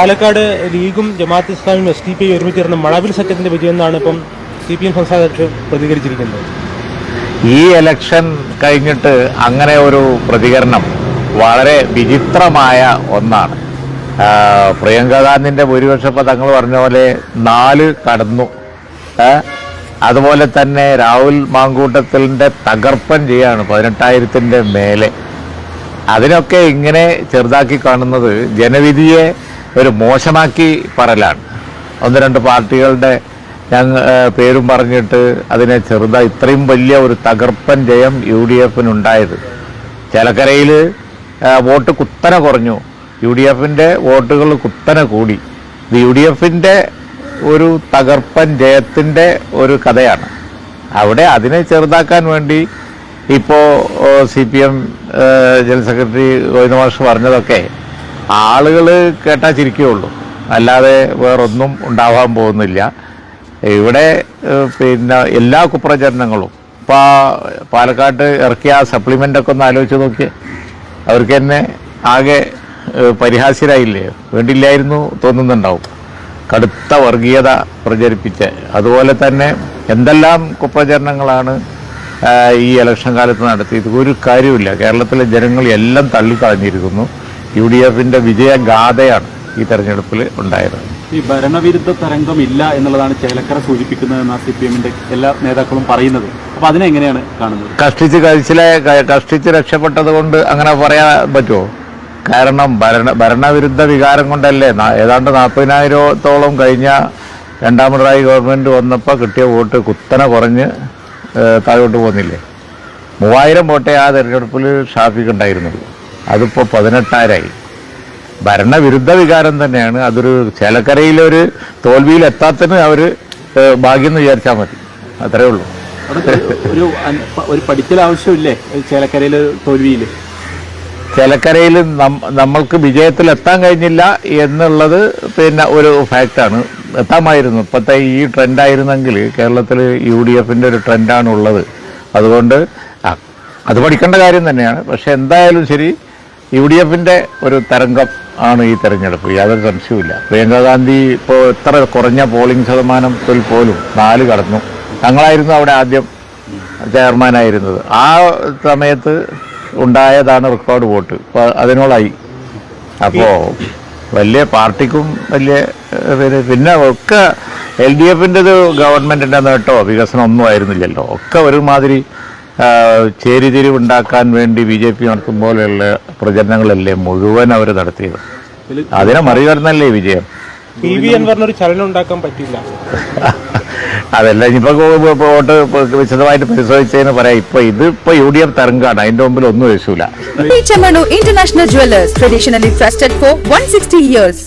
പാലക്കാട് ലീഗും ജമാഅത്ത് ഇസ്ലാമിയും S D P I ഒരുമിച്ച് ചേർന്ന് മഴവിൽ സഖ്യത്തിന്റെ വിജയം എന്നാണ് ഇപ്പം സി പി എം സംസ്ഥാന അധ്യക്ഷൻ പ്രതികരിച്ചിരിക്കുന്നത്. ഈ ഇലക്ഷൻ കഴിഞ്ഞിട്ട് അങ്ങനെ ഒരു പ്രതികരണം വളരെ വിചിത്രമായ ഒന്നാണ്. പ്രിയങ്ക ഗാന്ധിന്റെ ഭൂരിപക്ഷം ഇപ്പൊ തങ്ങൾ പറഞ്ഞ പോലെ നാല് കടന്നു. അതുപോലെ തന്നെ രാഹുൽ മാങ്കൂട്ടത്തിന്റെ തകർപ്പൻ ചെയ്യാണ് പതിനെട്ടായിരത്തിന്റെ മേലെ. അതിനൊക്കെ ഇങ്ങനെ ചെറുതാക്കി കാണുന്നത് ജനവിധിയെ ഒരു മോശമാക്കി പറലാണ് ഒന്ന് രണ്ട് പാർട്ടികളുടെ ഞങ്ങൾ പേരും പറഞ്ഞിട്ട് അതിനെ ചെറുതായി ഇത്രയും വലിയ ഒരു തകർപ്പൻ ജയം യു ഡി എഫിനുണ്ടായത്. ചേലക്കരയിൽ വോട്ട് കുത്തനെ കുറഞ്ഞു. യു ഡി എഫിന്റെ വോട്ടുകൾ കുത്തനെ കൂടി. ഇത് യു ഡി എഫിന്റെ ഒരു തകർപ്പൻ ജയത്തിന്റെ ഒരു കഥയാണ്. അവിടെ അതിനെ ചെറുതാക്കാൻ വേണ്ടി ഇപ്പോൾ C P M general secretary Govinda മാഷ് പറഞ്ഞതൊക്കെ ആളുകൾ കേട്ടാൽ ചിരിക്കുകയുള്ളൂ. അല്ലാതെ വേറൊന്നും ഉണ്ടാവാൻ പോകുന്നില്ല. ഇവിടെ പിന്നെ എല്ലാ കുപ്രചരണങ്ങളും. ഇപ്പോൾ പാലക്കാട്ട് ഇറക്കിയ സപ്ലിമെന്റൊക്കെ ഒന്ന് ആലോചിച്ച് നോക്കി അവർക്ക് തന്നെ ആകെ പരിഹാസ്യരായില്ലേ? വേണ്ടില്ലായിരുന്നു തോന്നുന്നുണ്ടാവും. കടുത്ത വർഗീയത പ്രചരിപ്പിച്ച്. അതുപോലെ തന്നെ എന്തെല്ലാം കുപ്രചരണങ്ങളാണ് ഈ ഇലക്ഷൻ കാലത്ത് നടത്തിയത്? ഒരു കാര്യമില്ല കേരളത്തിലെ ജനങ്ങൾ എല്ലാം തള്ളിക്കളഞ്ഞിരിക്കുന്നു. യു ഡി എഫിന്റെ വിജയഗാഥയാണ് ഈ തെരഞ്ഞെടുപ്പിൽ ഉണ്ടായത് ഈ ഭരണവിരുദ്ധ തരംഗം ഇല്ല എന്നുള്ളതാണ് ചേലക്കര സൂചിപ്പിക്കുന്നതെന്ന് സി പി എമ്മിന്റെ എല്ലാ നേതാക്കളും പറയുന്നത്. അപ്പൊ അതിനെങ്ങനെയാണ് കാണുന്നത്? കഷ്ടിച്ച് കഴിച്ചിലെ കഷ്ടിച്ച് രക്ഷപ്പെട്ടത് കൊണ്ട് അങ്ങനെ പറയാൻ പറ്റുമോ? കാരണം ഭരണ ഭരണവിരുദ്ധ വികാരം കൊണ്ടല്ലേ ഏതാണ്ട് നാൽപ്പതിനായിരത്തോളം കഴിഞ്ഞ രണ്ടാം പിണറായി ഗവൺമെന്റ് വന്നപ്പോൾ കിട്ടിയ വോട്ട് കുത്തനെ കുറഞ്ഞ് താഴോട്ട് പോകുന്നില്ലേ മൂവായിരം വോട്ടേ ആ തെരഞ്ഞെടുപ്പിൽ ഷാഫിക്ക് ഉണ്ടായിരുന്നുള്ളൂ. അതിപ്പോൾ പതിനെട്ടായിരമായി ഭരണവിരുദ്ധ വികാരം തന്നെയാണ്. അതൊരു ചേലക്കരയിലൊരു തോൽവിയിൽ എത്താത്തതിന് അവർ ഭാഗ്യം എന്ന് വിചാരിച്ചാൽ മതി. അത്രേ ഉള്ളൂ. ഒരു ഒരു പഠിക്കൽ ആവശ്യമില്ലേ ചേലക്കരയിൽ തോൽവിയിൽ ചേലക്കരയിൽ നം- നമ്മൾക്ക് വിജയത്തിൽ എത്താൻ കഴിഞ്ഞില്ല എന്നുള്ളത് പിന്നെ ഒരു ഫാക്റ്റാണ്. എത്താമായിരുന്നു. ഇപ്പോഴത്തെ ഈ ട്രെൻഡായിരുന്നെങ്കിൽ കേരളത്തിൽ യു ഡി എഫിന്റെ ഒരു ട്രെൻഡാണ് ഉള്ളത് അതുകൊണ്ട് അത് പഠിക്കേണ്ട കാര്യം തന്നെയാണ്. പക്ഷെ എന്തായാലും ശരി യു ഡി എഫിന്റെ ഒരു തരംഗം ആണ് ഈ തെരഞ്ഞെടുപ്പ്. യാതൊരു സംശയവുമില്ല. പ്രിയങ്ക ഗാന്ധി ഇപ്പോൾ എത്ര കുറഞ്ഞ പോളിംഗ് ശതമാനത്തിൽ പോലും നാല് കടന്നു. ഞങ്ങളായിരുന്നു അവിടെ ആദ്യം ചെയർമാനായിരുന്നത്. ആ സമയത്ത് ഉണ്ടായതാണ് റെക്കോർഡ് വോട്ട്. ഇപ്പോൾ അതിനോളായി അപ്പോൾ വലിയ പാർട്ടിക്കും വലിയ പിന്നെ- ഒക്കെ എൽ ഡി എഫിന്റെത് ഗവൺമെന്റിന്റെ നേട്ടോ വികസനം ഒന്നും ആയിരുന്നില്ലല്ലോ. ഒക്കെ ഒരുമാതിരി ചേരിതിരിവുണ്ടാക്കാൻ വേണ്ടി ബി ജെ പി നടത്തും പോലെയുള്ള പ്രചരണങ്ങളല്ലേ മുഴുവൻ അവർ നടത്തിയത്? അതിനെ മറികടന്നല്ലേ വിജയം? പി വി എന്ന് പറഞ്ഞൊരു ചലനം ഉണ്ടാക്കാൻ പറ്റില്ല അതല്ല ഇനിയിപ്പോ വോട്ട് വിശദമായിട്ട് പരിശോധിച്ചതിന് പറയാം. ഇപ്പൊ ഇത് ഇപ്പൊ യു ഡി എഫ് തരംഗാണ്. അതിന്റെ മുമ്പിൽ ഒന്നും വെച്ചൂല international International traditionally traditionally for one 160 years.